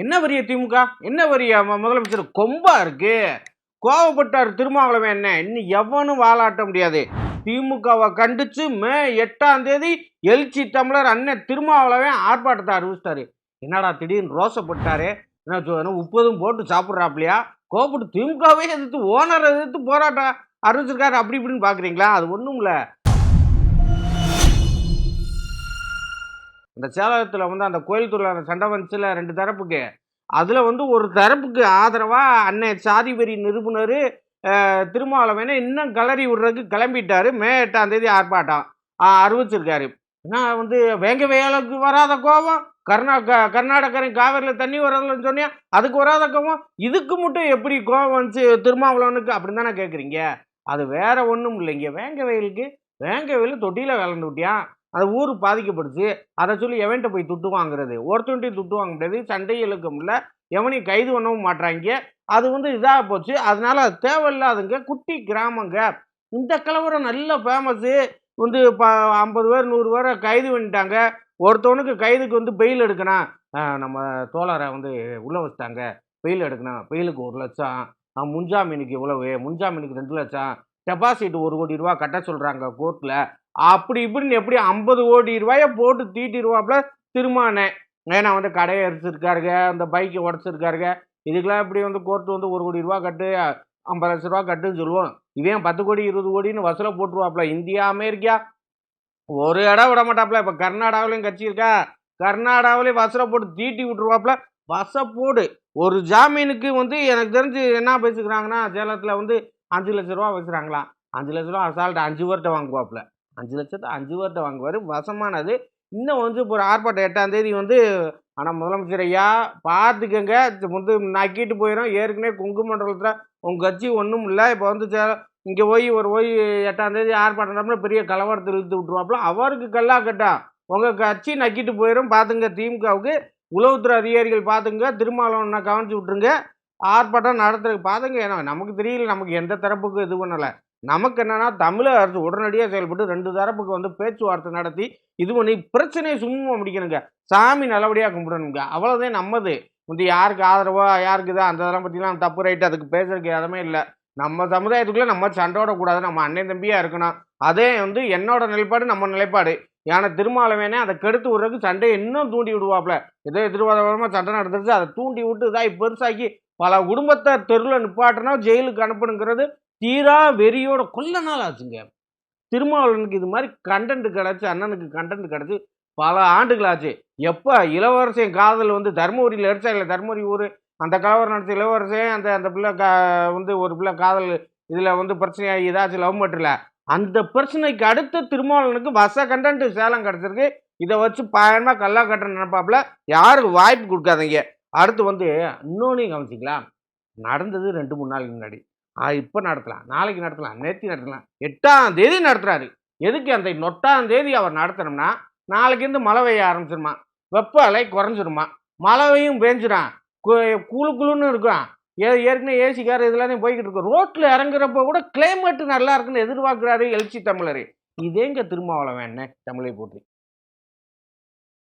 என்ன வரிய திமுக? என்ன வரிய முதலமைச்சர்? கொம்பா இருக்கு. கோவப்பட்டார் திருமாவளவன் என்ன? இன்னும் எவனும் வாலாட்ட முடியாது. திமுகவை கண்டிச்சு மே எட்டாம் தேதி எழுச்சி தமிழர் அண்ணன் திருமாவளவன் ஆர்ப்பாட்டத்தை அறிவிச்சிட்டாரு. என்னடா திடீர்னு ரோசப்பட்டாரு என்ன சொ- உப்பதும் போட்டு சாப்பிட்றாப்லையா கோபப்பட்டு திமுகவே எதிர்த்து ஓனரை எதிர்த்து போராட்டம் அறிவிச்சிருக்காரு. அப்படி இப்படின்னு பார்க்குறீங்களா அது ஒன்றும் இல்லை இந்த சேலத்தில் வந்து அந்த கோயில் அந்த சண்டை வந்துச்சுல ரெண்டு தரப்புக்கு. அதில் வந்து ஒரு தரப்புக்கு ஆதரவாக அன்னை சாதி வெறி நிருபுணர் திருமாவளவனை இன்னும் கலரி விடுறதுக்கு கிளம்பிட்டாரு. மே எட்டாம் தேதி ஆர்ப்பாட்டம். அறிவிச்சிருக்காரு. ஏன்னா வந்து வேங்க வேலைக்கு வராத கோபம். கர்நா க- கர்நாடகரின் காவிரியில் தண்ணி வரலன்னு சொன்னியா அதுக்கு வராத கோபம். இதுக்கு மட்டும் எப்படி கோபம் வந்துச்சு திருமாவளவனுக்கு அப்படின்னு தானே கேட்குறீங்க அது வேற ஒன்றும் இல்லைங்க. வேங்க வயலுக்கு வேங்க வயல் தொட்டியில் கலந்து விட்டியான் அந்த ஊர் பாதிக்கப்படுச்சு. அதை சொல்லி எவன்கிட்ட போய் துட்டு வாங்குறது? ஒருத்தன்ட்டையும் துட்டு வாங்க முடியாது. சண்டை இழுக்க முடியல. எவனையும் கைது பண்ணவும் மாட்டாங்க அது வந்து இதாக போச்சு. அதனால அது தேவையில்லாதுங்க குட்டி கிராமங்க. இந்த கலவரம் நல்ல ஃபேமஸ்ஸு வந்து இப்போ ஐம்பது பேர் நூறு பேரை கைது பண்ணிட்டாங்க. ஒருத்தவனுக்கு கைதுக்கு வந்து பெயில் எடுக்கணும் நம்ம தோழரை வந்து உள்ளே வச்சிட்டாங்க. பெயில் எடுக்கணும் பெயிலுக்கு ஒரு லட்சம். முன்ஜாமீனுக்கு இவ்வளவு. முன்ஜாமீனுக்கு ரெண்டு லட்சம். டெபாசிட் ஒரு கோடி ரூபா கட்ட சொல்கிறாங்க கோர்ட்டில் அப்படி இப்படின்னு எப்படி ஐம்பது கோடி ரூபாயை போட்டு தீட்டிடுவாப்புல? திருமானே. ஏன்னா வந்து கடையை அடிச்சிருக்காருங்க அந்த பைக்கை உடச்சிருக்காருங்க. இதுக்கெல்லாம் இப்படி வந்து கோர்ட்டு வந்து ஒரு கோடி ரூபா கட்டு ஐம்பது லட்ச ரூபா கட்டுன்னு சொல்லுவோம் இவன் பத்து கோடி இருபது கோடின்னு வசூலை போட்டுருவாப்புல. இந்தியா அமெரிக்கா ஒரு இடம் விட மாட்டாப்புல. இப்போ கர்நாடகாவிலையும் கட்சி இருக்கா? கர்நாடகாவிலையும் வசூலை போட்டு தீட்டி விட்டுருவாப்புல. வச போடு. ஒரு ஜாமீனுக்கு வந்து எனக்கு தெரிஞ்சு என்ன பேசிக்கிறாங்கன்னா சேலத்தில் வந்து அஞ்சு லட்ச ரூபா வச்சுறாங்களாம் அஞ்சு லட்ச ரூபா அசால்ட்டு அஞ்சு பேர்கிட்ட வாங்குவாப்புல. அஞ்சு லட்சத்தை அஞ்சு பேர்கிட்ட வாங்குவார். வசமானது. இன்னும் வந்து இப்போ ஒரு ஆர்ப்பாட்டம் எட்டாம் தேதி வந்து ஆனால் முதலமைச்சர் ஐயா பார்த்துக்கங்க. வந்து நக்கிட்டு போயிடும் ஏற்கனவே கொங்கு மண்டலத்தில் உங்கள் கட்சி ஒன்றும் இல்லை. இப்போ வந்து இங்கே போய் ஒரு போய் எட்டாம் தேதி ஆர்ப்பாட்டம் பெரிய கலவரத்தில் இழுத்து விட்ருவாப்புல அவருக்கு கல்லா கட்டா. உங்கள் கட்சி நக்கிட்டு போயிடும் பார்த்துங்க திமுகவுக்கு. உளவுத்துறை அதிகாரிகள் பார்த்துங்க. திருமாவளவனை கவனிச்சு விட்ருங்க ஆர்ப்பாட்டம் நடத்துறதுக்கு பார்த்துங்க ஏன்னா நமக்கு தெரியல நமக்கு எந்த தரப்புக்கு இது பண்ணலை. நமக்கு என்னன்னா தமிழக அரசு உடனடியாக செயல்பட்டு ரெண்டு தரப்புக்கு வந்து பேச்சுவார்த்தை நடத்தி இது பண்ணி பிரச்சனையை சும்மா முடிக்கணுங்க. சாமி நல்லபடியாக கும்பிடணுங்க. அவ்வளோதான் நம்மது. வந்து யாருக்கு ஆதரவா யாருக்கு இதா அந்த இதெல்லாம் பற்றிலாம் தப்பு ரைட்டு அதுக்கு பேசுறதுக்கு எதுவுமே இல்லை. நம்ம சமுதாயத்துக்குள்ளே நம்ம சண்டோட கூடாது நம்ம அண்ணன் தம்பியாக இருக்கணும். அதே வந்து என்னோட நிலைப்பாடு நம்ம நிலைப்பாடு. ஏன்னா திருமாவளவேனே அதை கெடுத்து விடுறதுக்கு சண்டையை இன்னும் தூண்டி விடுவாப்புல ஏதோ எதிர்வாதமாக சண்டை நடந்துருச்சு அதை தூண்டி விட்டு இதாகி பெருசாக்கி பல குடும்பத்தை தெருவில் நிப்பாட்டினா ஜெயிலுக்கு அனுப்பணுங்கிறது தீரா வெறியோட கொல்ல நாள் ஆச்சுங்க. திருமாவளவனுக்கு இது மாதிரி கண்டென்ட் கிடச்சி அண்ணனுக்கு கண்டென்ட் கிடச்சி பல ஆண்டுகள் ஆச்சு எப்போ? இளவரசன் காதல் வந்து தருமபுரியில் அடிச்சா இல்லை? தருமபுரி ஊர். அந்த கலவரம் நடத்த இளவரசன் அந்த அந்த பிள்ளை கா வந்து ஒரு பிள்ளை காதல் இதில் வந்து பிரச்சனையாகி ஏதாச்சும் லவ் மட்டும் அந்த பிரச்சனைக்கு அடுத்த திருமாவளவனுக்கு வச கண்டென்ட் சேலம் கிடச்சிருக்கு. இதை வச்சு பயணமாக கல்லா கட்டுற நினைப்பாப்புல. யாருக்கு வாய்ப்பு கொடுக்காதீங்க. அடுத்து வந்து இன்னொன்றையும் கவனிச்சிங்களா? நடந்தது ரெண்டு மூணு நாளைக்கு முன்னாடி. இப்போ நடத்தலாம். நாளைக்கு நடத்தலாம். நேற்று நடத்தலாம். எட்டாம் தேதி நடத்துகிறாரு எதுக்கு அந்த நொட்டாம் தேதி அவர் நடத்தணும்னா நாளைக்கு இருந்து மழை பெய்ய ஆரம்பிச்சிருமா? வெப்ப அலை குறைஞ்சிருமா? மழையும் பேஞ்சிடும் குளு குளுன்னு இருக்கும் ஏ ஏற்கனவே ஏசி கார் இதெல்லாம் போய்கிட்டு இருக்கும் ரோட்டில் இறங்குறப்ப கூட கிளைமேட் நல்லா இருக்குன்னு எதிர்பார்க்குறாரு எழுச்சி தமிழர். இதேங்க திருமாவளவன் என்ன தமிழை போட்டி